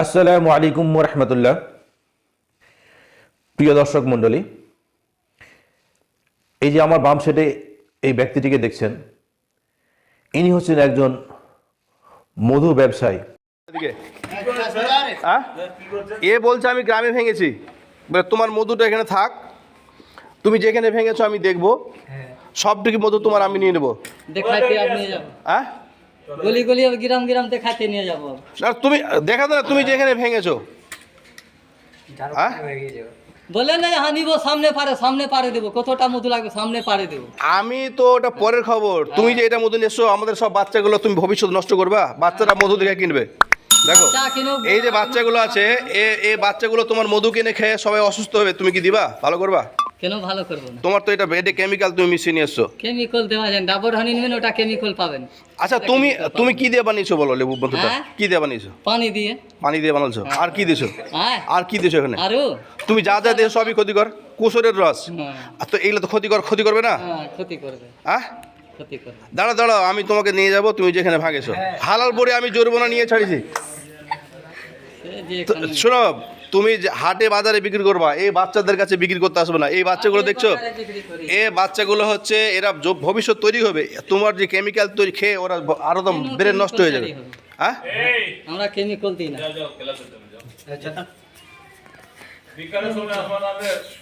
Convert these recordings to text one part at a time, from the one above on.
আসসালামু আলাইকুম রহমতুল্লাহ প্রিয় দর্শক মণ্ডলী এই যে আমার বাম সেটে এই ব্যক্তিটিকে দেখছেন ইনি হচ্ছেন একজন মধু ব্যবসায়ী। এদিকে। হ্যাঁ? এ বলছে আমি গ্রামে ভেঙেছি। তোমার মধুটা এখানে থাক। তুমি যেখানে ভেঙেছো আমি দেখব। সবটুকু মধু তোমার আমি নিয়ে নেব। হ্যাঁ গলি গলি গ্রাম গ্রাম দেখাতে নিয়ে যাব। আর তুমি দেখা না তুমি যেখানে ভেঙেছো। হ্যাঁ? বলে না সামনে পারে সামনে পারে দেবো কতটা মধু লাগবে সামনে পারে দেবো। আমি তো ওটা পরের খবর। তুমি যে এটা মধু নিয়ে এসছো আমাদের সব বাচ্চাগুলো তুমি ভবিষ্যৎ নষ্ট করবা বাচ্চারা মধু দেখে কিনবে। দেখো এই যে বাচ্চাগুলো আছে এ এই বাচ্চাগুলো তোমার মধু কিনে খেয়ে সবাই অসুস্থ হবে তুমি কি দিবা? ভালো করবা? কেন ভালো করব না? তোমার তো এটা বেডে কেমিক্যাল তুমি মিশিয়ে নিয়ে এসছো কেমিক্যাল দেওয়া যায় ডাবর হানি নেবেন ওটা কেমিক্যাল পাবেন। আচ্ছা তুমি তুমি কি দিয়ে বানিয়েছো বলো লেবু বন্ধুটা? হ্যাঁ? কি দিয়ে বানিয়েছো? পানি দিয়ে। পানি দিয়ে বানালছো? আর কি দিছো হ্যাঁ। আর কি দিছো এখানে? আরও। তুমি যা যা দিয়েছ সবই ক্ষতিকর? কুসরের রস। হ্যাঁ, তো এগুলো তো ক্ষতিকর ক্ষতি করবে না? হ্যাঁ ক্ষতি করবে। হ্যাঁ? দাঁড়া দাঁড়াও আমি তোমাকে নিয়ে যাব তুমি যেখানে ভাগেছো। হালাল পরে আমি জরিমানা নিয়ে ছাড়িছি। শোনো তুমি যে হাটে বাজারে বিক্রি করবা এই বাচ্চাদের কাছে বিক্রি করতে আসবে না। এই বাচ্চাগুলো দেখছ। এ বাচ্চাগুলো হচ্ছে এরা ভবিষ্যৎ তৈরি হবে। তোমার যে কেমিক্যাল তৈরি খেয়ে ওরা আরও তো ব্রেন নষ্ট হয়ে যাবে। হ্যাঁ? আমরা কেমিক্যাল দিই না।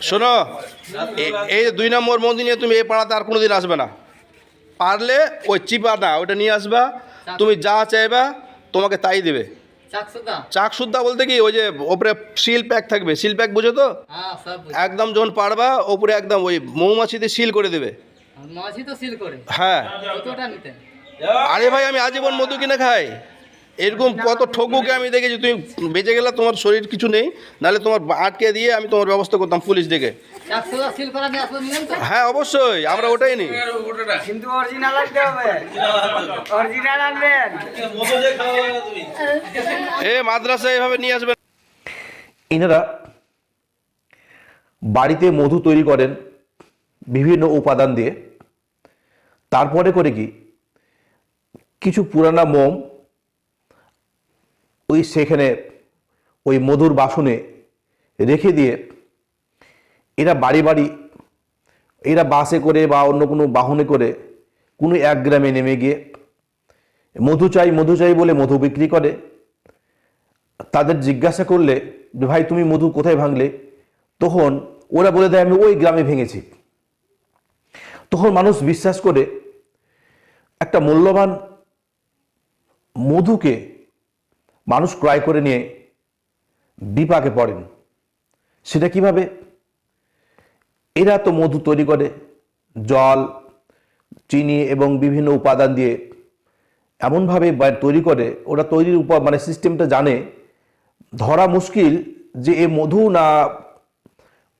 শোনো এই দুই নম্বর মন্দির নিয়ে তুমি এই পাড়াতে আর কোনোদিন আসবে না। পারলে ওই চিপা না ওটা নিয়ে আসবা। তুমি যা চাইবা তোমাকে তাই দেবে। চাক সুদ্ধা বলতে কি ওই যে ওপরে সিল প্যাক থাকবে সিল প্যাক বুঝো তো? হ্যাঁ। একদম যখন পারবা ওপরে একদম ওই মৌমাছিতে সিল করে দেবে। হ্যাঁ। আরে ভাই আমি আজীবন মধু কিনে খাই। এরকম কত ঠকুকে আমি দেখেছি তুমি বেঁচে গেলে তোমার শরীর কিছু নেই নাহলে তোমার আটকে দিয়ে আমি তোমার ব্যবস্থা করতাম পুলিশ ডেকে। হ্যাঁ অবশ্যই আমরা ওটাই নিই। কিন্তু অরিজিনাল আনতে হবে। অরিজিনাল আনবেন। এ মাদ্রাসা এভাবে নিয়ে আসবেন ইনারা বাড়িতে মধু তৈরি করেন বিভিন্ন উপাদান দিয়ে। তারপরে করে কি কিছু পুরানা মোম ওই সেখানে ওই মধুর বাসনে রেখে দিয়ে বাড়ি বাড়ি, এরা বাসে করে বা অন্য কোনো বাহনে করে কোনো এক গ্রামে নেমে গিয়ে মধু চাই মধু চাই বলে মধু বিক্রি করে। তাদের জিজ্ঞাসা করলে, যে ভাই তুমি মধু কোথায় ভাঙলে? তখন ওরা বলে দেয়, আমি ওই গ্রামে ভেঙেছি। তখন মানুষ বিশ্বাস করে একটা মূল্যবান মধুকে মানুষ ক্রয় করে নিয়ে বিপাকে পড়েন। সেটা কীভাবে? এরা তো মধু তৈরি করে, জল, চিনি এবং বিভিন্ন উপাদান দিয়ে এমনভাবে তৈরি করে, ওরা তৈরির উপর মানে সিস্টেমটা জানে। ধরা মুশকিল যে এ মধু না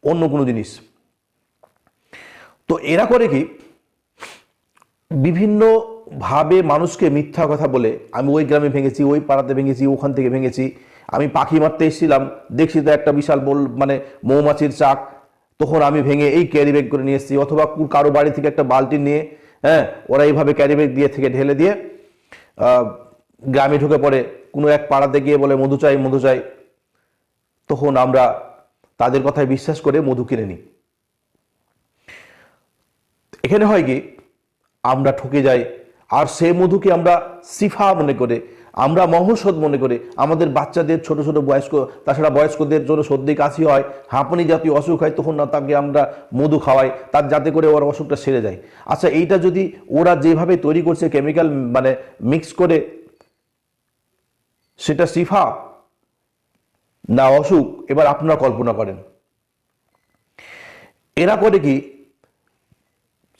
অন্য কোনো জিনিস। তো এরা করে কি বিভিন্নভাবে মানুষকে মিথ্যা কথা বলে, আমি ওই গ্রামে ভেঙেছি, ওই পাড়াতে ভেঙেছি, ওখান থেকে ভেঙেছি, আমি পাখি মারতে এসেছিলাম, দেখছি তো একটা বিশাল বল মানে মৌমাছির চাক তখন আমি ভেঙে এই ক্যারি ব্যাগ করে নিয়ে এসেছি। অথবা কারও বাড়ি থেকে একটা বালতি নিয়ে হ্যাঁ ওরা এইভাবে ক্যারি ব্যাগ দিয়ে থেকে ঢেলে দিয়ে গ্রামে ঢুকে পড়ে। কোনো এক পাড়াতে গিয়ে বলে, মধু চাই মধু চাই। তখন আমরা তাদের কথায় বিশ্বাস করে মধু কিনে নিই। এখানে হয় কি, আমরা ঠকে যাই। আর সে মধুকে আমরা সিফা মনে করে আমরা মহৌষধ মনে করে। আমাদের বাচ্চাদের, ছোট ছোট বয়স্ক, তাছাড়া বয়স্কদের জন্য সর্দি কাশি হয়, হাঁপানি জাতীয় অসুখ হয়, তখন না তাকে আমরা মধু খাওয়াই, তার যাতে করে ওর অসুখটা সেরে যায়। আচ্ছা এইটা যদি ওরা যেভাবে তৈরি করছে কেমিক্যাল মানে মিক্স করে, সেটা সিফা না অসুখ? এবার আপনারা কল্পনা করেন। এরা করে কি?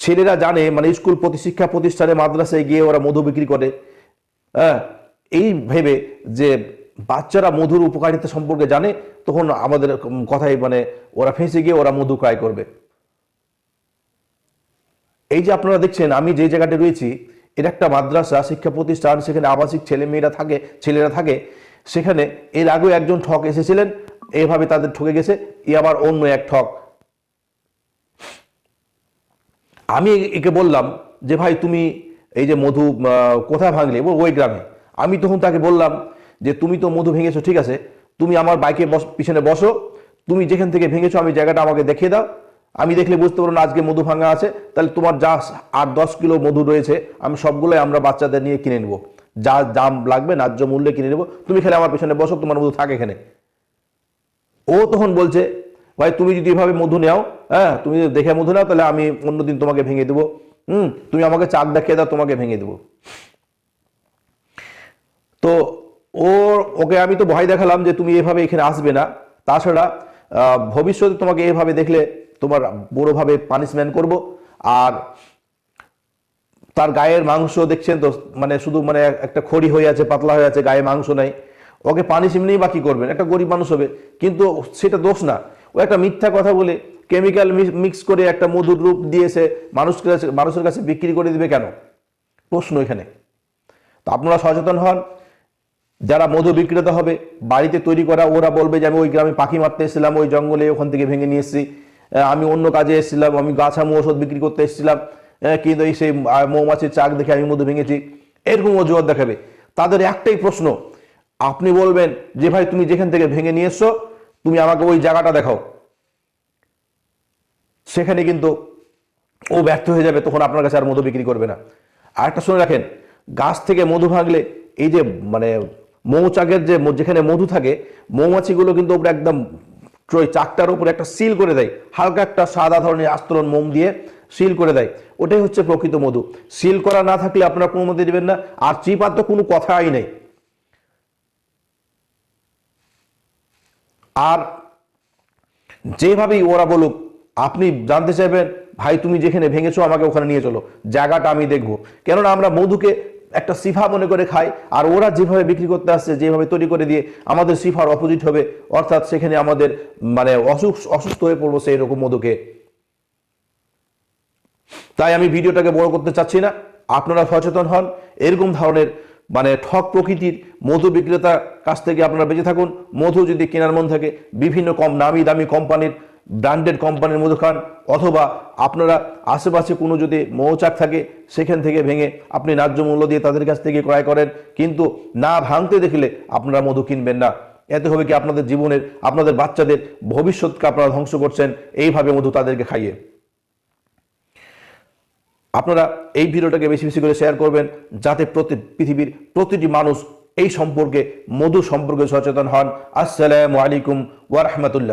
ছেলেরা জানে মানে স্কুল প্রতি শিক্ষা প্রতিষ্ঠানে মাদ্রাসায় গিয়ে ওরা মধু বিক্রি করে। হ্যাঁ এই ভেবে যে বাচ্চারা মধুর উপকারিতা সম্পর্কে জানে, তখন আমাদের কথাই মানে ওরা ফেঁসে গিয়ে ওরা মধু ক্রয় করবে। এই যে আপনারা দেখছেন, আমি যে জায়গাটা রয়েছি এটা একটা মাদ্রাসা, শিক্ষা প্রতিষ্ঠান, সেখানে আবাসিক ছেলে মেয়েরা থাকে, ছেলেরা থাকে, সেখানে এর আগেও একজন ঠক এসেছিলেন, এভাবে তাদের ঠকে গেছে, এ আবার অন্য এক ঠক। আমি একে বললাম যে, ভাই, তুমি এই যে মধু কোথায় ভাঙলে? ওই গ্রামে। আমি তখন তাকে বললাম যে, তুমি তো মধু ভেঙেছো, ঠিক আছে। তুমি আমার বাইকে বস, পিছনে বসো। তুমি যেখান থেকে ভেঙেছো, আমি জায়গাটা আমাকে দেখিয়ে দাও। আমি দেখলে বুঝতে পারব না আজকে মধু ভাঙা আছে। তাহলে তোমার যা আট দশ কিলো মধু রয়েছে, আমি সবগুলোই আমরা বাচ্চাদের নিয়ে কিনে নেব। যা দাম লাগবে, ন্যায্য মূল্যে কিনে নেব। তুমি খেলে আমার পেছনে বসো, তোমার মধু থাকে এখানে। ও তখন বলছে, ভাই, তুমি যদি এভাবে মধু নেও হ্যাঁ তুমি যদি দেখে মধু নাও, তাহলে আমি অন্যদিন তোমাকে ভেঙে দেবো। হুম, তুমি আমাকে চাক দেখিয়ে দাও, তোমাকে ভেঙে দেবো। তো ওর ওকে আমি তো ভয় দেখালাম যে তুমি এভাবে এখানে আসবে না। তাছাড়া ভবিষ্যতে তোমাকে এভাবে দেখলে তোমার বড়োভাবে পানিশমেন্ট করব। আর তার গায়ের মাংস দেখছেন তো মানে শুধু মানে একটা খড়ি হয়ে আছে, পাতলা হয়ে আছে, গায়ে মাংস নাই। ওকে পানি এমনিই বা কি করবেন? একটা গরিব মানুষ হবে। কিন্তু সেটা দোষ না। ও একটা মিথ্যা কথা বলে কেমিক্যাল মিক্স করে একটা মধুর রূপ দিয়েছে মানুষের কাছে মানুষের কাছে বিক্রি করে দিবে কেন? প্রশ্ন এখানে। তো আপনারা সচেতন হন। যারা মধু বিক্রেতা হবে, বাড়িতে তৈরি করা, ওরা বলবে যে আমি ওই গ্রামে পাখি মারতে এসেছিলাম, ওই জঙ্গলে ওখান থেকে ভেঙে নিয়ে এসেছি। আমি অন্য কাজে এসেছিলাম, আমি গাছামু ওষুধ বিক্রি করতে এসেছিলাম। কিন্তু এই সেই মৌমাছির চাক দেখে আমি মধু ভেঙেছি। এরকম অজুহাত দেখাবে। তাদের একটাই প্রশ্ন, আপনি বলবেন যে, ভাই, তুমি যেখান থেকে ভেঙে নিয়ে এসছো, তুমি আমাকে ওই জায়গাটা দেখাও। সেখানে কিন্তু ও ব্যর্থ হয়ে যাবে, তখন আপনার কাছে আর মধু বিক্রি করবে না। আর একটা শুনে রাখেন, গাছ থেকে মধু ভাঙলে এই যে মানে মৌচাকের যে যেখানে মধু থাকে, মৌমাছিগুলো কিন্তু ওপরে একদম ওই চাকটার উপরে একটা সিল করে দেয়। হালকা একটা সাদা ধরনের আস্তরণ মোম দিয়ে সিল করে দেয়। ওটাই হচ্ছে প্রকৃত মধু। সিল করা না থাকলে আপনারা কোনো মধ্যে দিবেন না। আর চিপার তো কোনো কথাই নেই। আর যেভাবেই ওরা বলুক, আপনি জানতে চাইবেন, ভাই, তুমি যেখানে ভেঙেছো, আমাকে ওখানে নিয়ে চলো। জায়গাটা আমি দেখব। কেননা আমরা মধুকে একটা সিফা মনে করে খায়, আর ওরা যেভাবে বিক্রি করতে আসছে, যেভাবে তৈরি করে দিয়ে আমাদের সিফার অপোজিট হবে, অর্থাৎ সেখানে আমাদের মানে অসুখ, অসুস্থ হয়ে পড়ব সেই রকম মধুকে। তাই আমি ভিডিওটাকে বড় করতে চাচ্ছি না। আপনারা সচেতন হন, এরকম ধরনের মানে ঠক প্রকৃতির মধু বিক্রেতার কাছ থেকে আপনারা বেঁচে থাকুন। মধু যদি কেনার মন থাকে, বিভিন্ন কম, নামি দামি কোম্পানির ব্র্যান্ডেড কোম্পানির মধু খান, অথবা আপনারা আশেপাশে কোনো যদি মৌচাক থাকে, সেখান থেকে ভেঙে আপনি ন্যায্য মূল্য দিয়ে তাদের কাছ থেকে ক্রয় করেন, কিন্তু না ভাঙতে দেখলে আপনারা মধু কিনবেন না। এতে হবে কি আপনাদের জীবনের, আপনাদের বাচ্চাদের ভবিষ্যৎকে আপনারা ধ্বংস করছেন, এইভাবে মধু তাদেরকে খাইয়ে। আপনারা এই ভিডিওটাকে বেশি বেশি করে শেয়ার করবেন, যাতে প্রতি পৃথিবীর প্রতিটি মানুষ এই সম্পর্কে, মধু সম্পর্কে সচেতন হন। আসসালামু আলাইকুম ওয়া রাহমাতুল্লাহ।